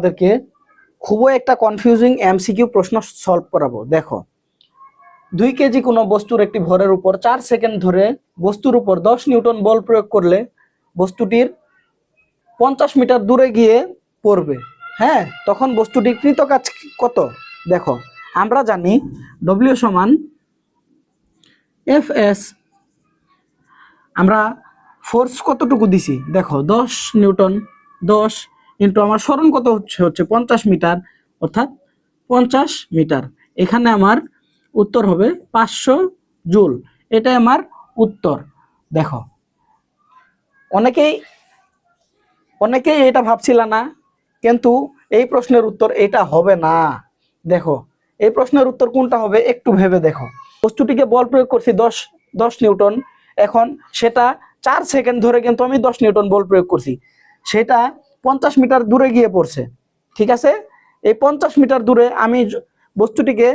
আমাদেরকে খুবই একটা কনফিউজিং এমসিকিউ প্রশ্ন সলভ করাবো। দেখো, দুই কেজি কোনো বস্তুর একটি ভরের উপর চার সেকেন্ড ধরে বস্তুর উপর দশ নিউটন বল প্রয়োগ করলে বস্তুটির পঞ্চাশ মিটার দূরে গিয়ে পড়বে। হ্যাঁ তখন বস্তুটির কৃত কাজ কত? দেখো, আমরা জানি ডব্লিউ সমান এফ এস আমরা ফোর্স কতটুকু দিছি? দেখো, দশ নিউটন দশ ইন্টু আমার স্মরণ কত হচ্ছে? হচ্ছে পঞ্চাশ মিটার, অর্থাৎ পঞ্চাশ মিটার। এখানে আমার উত্তর হবে পাঁচশো জুল। এটাই আমার উত্তর। দেখো, অনেকেই অনেকেই এটা ভাবছিল না, কিন্তু এই প্রশ্নের উত্তর এটা হবে না। দেখো, এই প্রশ্নের উত্তর কোনটা হবে একটু ভেবে দেখো। বস্তুটিকে বল প্রয়োগ করছি দশ দশ নিউটন। এখন সেটা চার সেকেন্ড ধরে কিন্তু আমি দশ নিউটন বল প্রয়োগ করছি। সেটা পঞ্চাশ মিটার দূরে গিয়ে পড়ছে। ঠিক আছে? এই পঞ্চাশ মিটার দূরে আমি বস্তুটিকে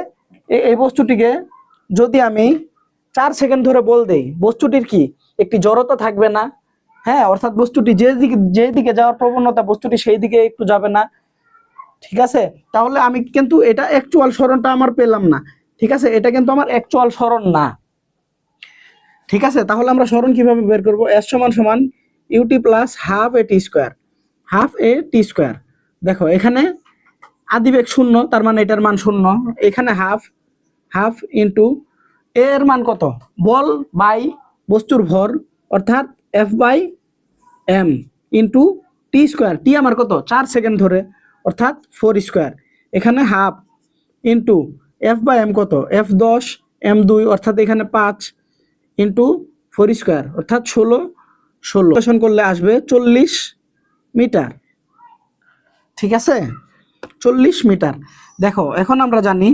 এই বস্তুটিকে যদি আমি চার সেকেন্ড ধরে বল দেই, বস্তুটির কি? একটি জড়তা থাকবে না। হ্যাঁ অর্থাৎ বস্তুটি যে দিকে যে দিকে যাওয়ার প্রবণতা বস্তুটি সেই দিকে একটু যাবে না। ঠিক আছে? তাহলে আমি কিন্তু এটা অ্যাকচুয়াল স্মরণটা আমার পেলাম না। ঠিক আছে? এটা কিন্তু আমার অ্যাকচুয়াল স্মরণ না। ঠিক আছে? তাহলে আমরা স্মরণ কীভাবে বের করব? এস সমান সমান U T plus half A T square half A T square. দেখো, এখানে আদিবেগ শূন্য, তার মানে এটার মান শূন্য। এখানে হাফ হাফ ইন্টু এর মান কত? বল বাই বস্তুর ভর, অর্থাৎ F by M into T square. T আমার কত? চার সেকেন্ড ধরে, অর্থাৎ ফোর স্কোয়ার। এখানে half into F by M কত? এফ দশ, এম দুই, অর্থাৎ এখানে পাঁচ ইন্টু ফোর স্কোয়ার, অর্থাৎ ষোলো ষোলো। করলে আসবে চল্লিশ মিটার। ঠিক আছে? চল্লিশ মিটার। দেখো, এখন আমরা জানি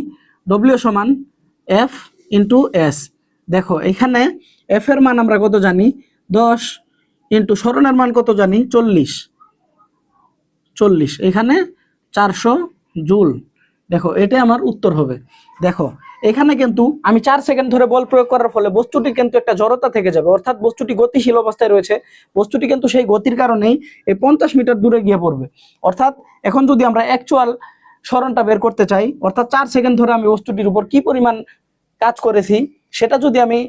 ডব্লিউ সমান এফ ইন্টু এস দেখো, এখানে এফ এর মান আমরা কত জানি? দশ ইন্টু স্মরণের মান কত জানি? চল্লিশ। চল্লিশ। এখানে চারশো জুল। দেখো, এটাই আমার উত্তর হবে। দেখো, এখানে কিন্তু আমি চার সেকেন্ড ধরে বল প্রয়োগ করার ফলে বস্তুটি কিন্তু একটা জড়তা থেকে যাবে, অর্থাৎ বস্তুটি গতিশীল অবস্থায় রয়েছে। বস্তুটি কিন্তু সেই গতির কারণেই এই পঞ্চাশ মিটার দূরে গিয়ে পড়বে। অর্থাৎ এখন যদি আমরা অ্যাকচুয়াল স্মরণটা বের করতে চাই, অর্থাৎ চার সেকেন্ড ধরে আমি বস্তুটির উপর কি পরিমাণ কাজ করেছি, সেটা যদি আমি,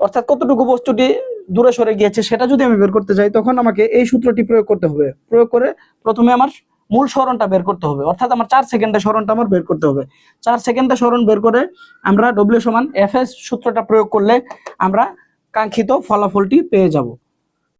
অর্থাৎ কতটুকু বস্তুটি দূরে সরে গিয়েছে, সেটা যদি আমি বের করতে চাই, তখন আমাকে এই সূত্রটি প্রয়োগ করতে হবে। প্রয়োগ করে প্রথমে আমার মূল স্মরণটা বের করতে হবে। অর্থাৎ আমার চার সেকেন্ডে স্মরণটা আমার বের করতে হবে। চার সেকেন্ডে স্মরণ বের করে আমরা ডব্লিউ সমান এফ এস সূত্রটা প্রয়োগ করলে আমরা কাঙ্ক্ষিত ফলাফলটি পেয়ে যাব।